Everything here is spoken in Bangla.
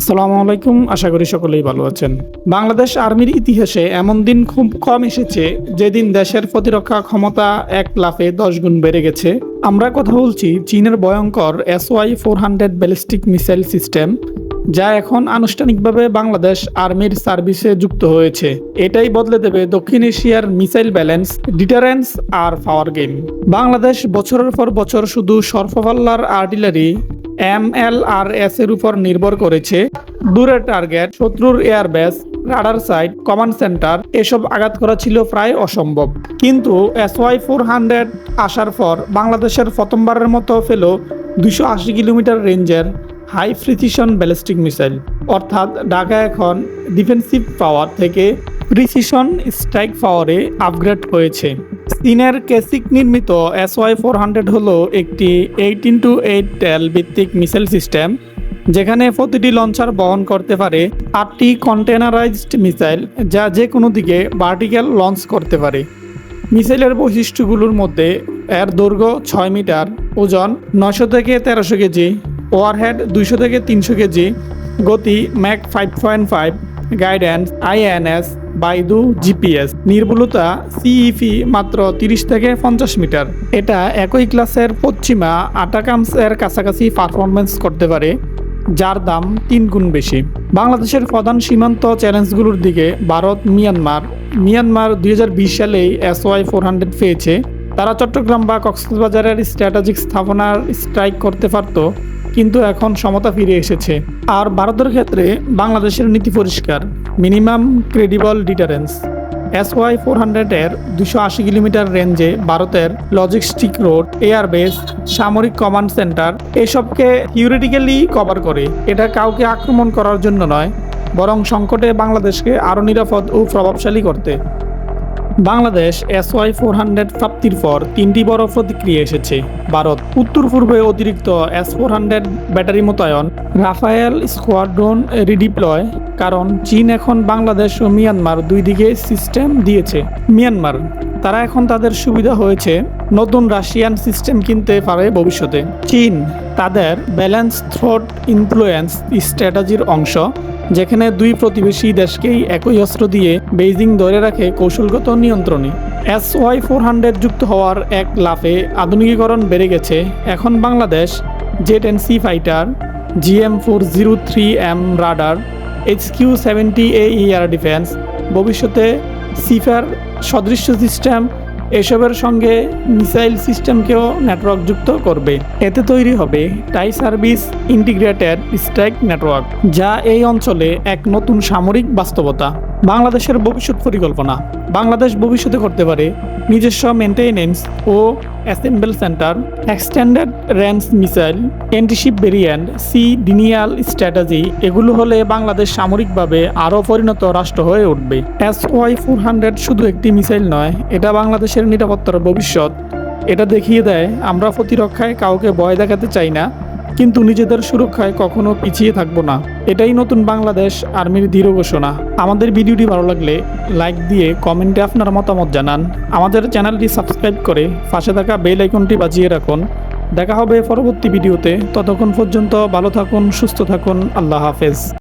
আসসালামু আলাইকুম, আশা করি সকলেই ভালো আছেন। বাংলাদেশ আর্মির ইতিহাসে এমন দিন খুব কম এসেছে যেদিন দেশের প্রতিরক্ষা ক্ষমতা এক লাফে দশ গুণ বেড়ে গেছে। আমরা কথা বলছি চীনের ভয়ঙ্কর SY four hundred ballistic missile system, যা এখন আনুষ্ঠানিকভাবে বাংলাদেশ আর্মির সার্ভিসে যুক্ত হয়েছে। এটাই বদলে দেবে দক্ষিণ এশিয়ার মিসাইল ব্যালেন্স, ডিটারেন্স আর পাওয়ার গেম। বাংলাদেশ বছরের পর বছর শুধু সর্ফপাল্লার artillery M L R S এর উপর নির্ভর করেছে। দূরের টার্গেট শত্রুর airbase radar site command centre এসব আঘাত করা ছিল প্রায় অসম্ভব। কিন্তু এস ওয়াই ফোর হান্ড্রেড আসার পর বাংলাদেশের প্রথমবারের মতো পেল দুশো আশি কিলোমিটার রেঞ্জের হাই প্রিসিশন ব্যালিস্টিক মিসাইল অর্থাৎ ঢাকা এখন ডিফেন্সিভ পাওয়ার থেকে প্রিসিশন স্ট্রাইক পাওয়ারে আপগ্রেড হয়েছে। চীনের কেসিক নির্মিত এস ওয়াই ফোর হান্ড্রেড হলো একটি এইট ইন্টু এইট টেল ভিত্তিক মিসাইল সিস্টেম, যেখানে প্রতিটি লঞ্চার বহন করতে পারে আটটি কন্টেনারাইজড মিসাইল যা যে কোনো দিকে ভার্টিক্যাল লঞ্চ করতে পারে। মিসাইলের বৈশিষ্ট্যগুলোর মধ্যে এর দৈর্ঘ্য ছয় মিটার, ওজন নশো থেকে তেরোশো কেজি ওয়ারহেড দুইশো থেকে তিনশো কেজি, গতি Mach five point five guidance INS Beidou GPS নির্ভুলতা সিইপি মাত্র তিরিশ থেকে পঞ্চাশ মিটার। এটা একই ক্লাসের পশ্চিমা আটাকামস এর কাছাকাছি পারফরমেন্স করতে পারে, যার দাম তিন গুণ বেশি। বাংলাদেশের প্রধান সীমান্ত চ্যালেঞ্জগুলোর দিকে ভারত, মিয়ানমার। মিয়ানমার দুই সালেই এস ওয়াই ফোর হান্ড্রেড পেয়েছে। তারা চট্টগ্রাম বা কক্সবাজারের স্ট্র্যাটেজিক স্থাপনার স্ট্রাইক করতে পারত। কিন্তু এখন সমতা ফিরে এসেছে। আর ভারতের ক্ষেত্রে বাংলাদেশের নীতি পরিষ্কার, minimum credible deterrence. S Y four হান্ড্রেডের দুশো আশি কিলোমিটার রেঞ্জে ভারতের লজিস্টিক রোড এয়ারবেস সামরিক কমান্ড সেন্টার এসবকে থিওরিটিক্যালি কভার করে। এটা কাউকে আক্রমণ করার জন্য নয়, বরং সংকটে বাংলাদেশকে আরও নিরাপদ ও প্রভাবশালী করতে। Bangladesh S Y four hundred প্রাপ্তির পর তিনটি বড় প্রতিক্রিয়া এসেছে। ভারত উত্তর পূর্বে অতিরিক্ত এস ফোর হান্ড্রেড ব্যাটারি মোতায়েন রাফায়েল স্কোয়াড্রন রিডিপ্লয়, কারণ চীন এখন বাংলাদেশ ও মিয়ানমার দুই দিকে সিস্টেম দিয়েছে। মিয়ানমার, তারা এখন তাদের সুবিধা হয়েছে নতুন রাশিয়ান সিস্টেম কিনতে পারে ভবিষ্যতে। চীন, তাদের ব্যালেন্স থ্রোট ইনফ্লুয়েন্স স্ট্র্যাটেজির অংশ। যেখানে দুই প্রতিবেশী দেশকেই একই অস্ত্র দিয়ে বেইজিং ধরে রাখে কৌশলগত নিয়ন্ত্রণে। এস ওয়াই ফোর হান্ড্রেড যুক্ত হওয়ার এক লাফে আধুনিকীকরণ বেড়ে গেছে এখন Bangladesh jet N C fighter, GM four zero three M radar, H Q seventy A air defence, ভবিষ্যতে সিফার সদৃশ্য সিস্টেম এসবের সঙ্গে মিসাইল সিস্টেমকেও নেটওয়ার্ক যুক্ত করবে। এতে তৈরি হবে tri service integrated strike network, যা এই অঞ্চলে এক নতুন সামরিক বাস্তবতা। বাংলাদেশের ভবিষ্যৎ পরিকল্পনা, বাংলাদেশ ভবিষ্যতে করতে পারে নিজস্ব মেনটেনেন্স ও assemble centre, extended range missile antiship variant, sea denial strategy, এগুলো হলে বাংলাদেশ সামরিকভাবে আরও পরিণত রাষ্ট্র হয়ে উঠবে। এস ওয়াই ফোর হান্ড্রেড শুধু একটি মিসাইল নয়, এটা বাংলাদেশের নিরাপত্তার ভবিষ্যৎ। এটা দেখিয়ে দেয়, আমরা প্রতিরক্ষায় কাউকে ভয় দেখাতে চাই না কিন্তু নিজেদের সুরক্ষায় কখনো পিছিয়ে থাকব না। এটাই নতুন বাংলাদেশ আর্মির দৃঢ় ঘোষণা। আমাদের ভিডিওটি ভালো লাগলে লাইক দিয়ে কমেন্টে আপনার মতামত জানান। আমাদের চ্যানেলটি সাবস্ক্রাইব করে পাশে থাকা বেল আইকনটি বাজিয়ে রাখুন। দেখা হবে পরবর্তী ভিডিওতে। ততক্ষণ পর্যন্ত ভালো থাকুন, সুস্থ থাকুন। আল্লাহ হাফেজ।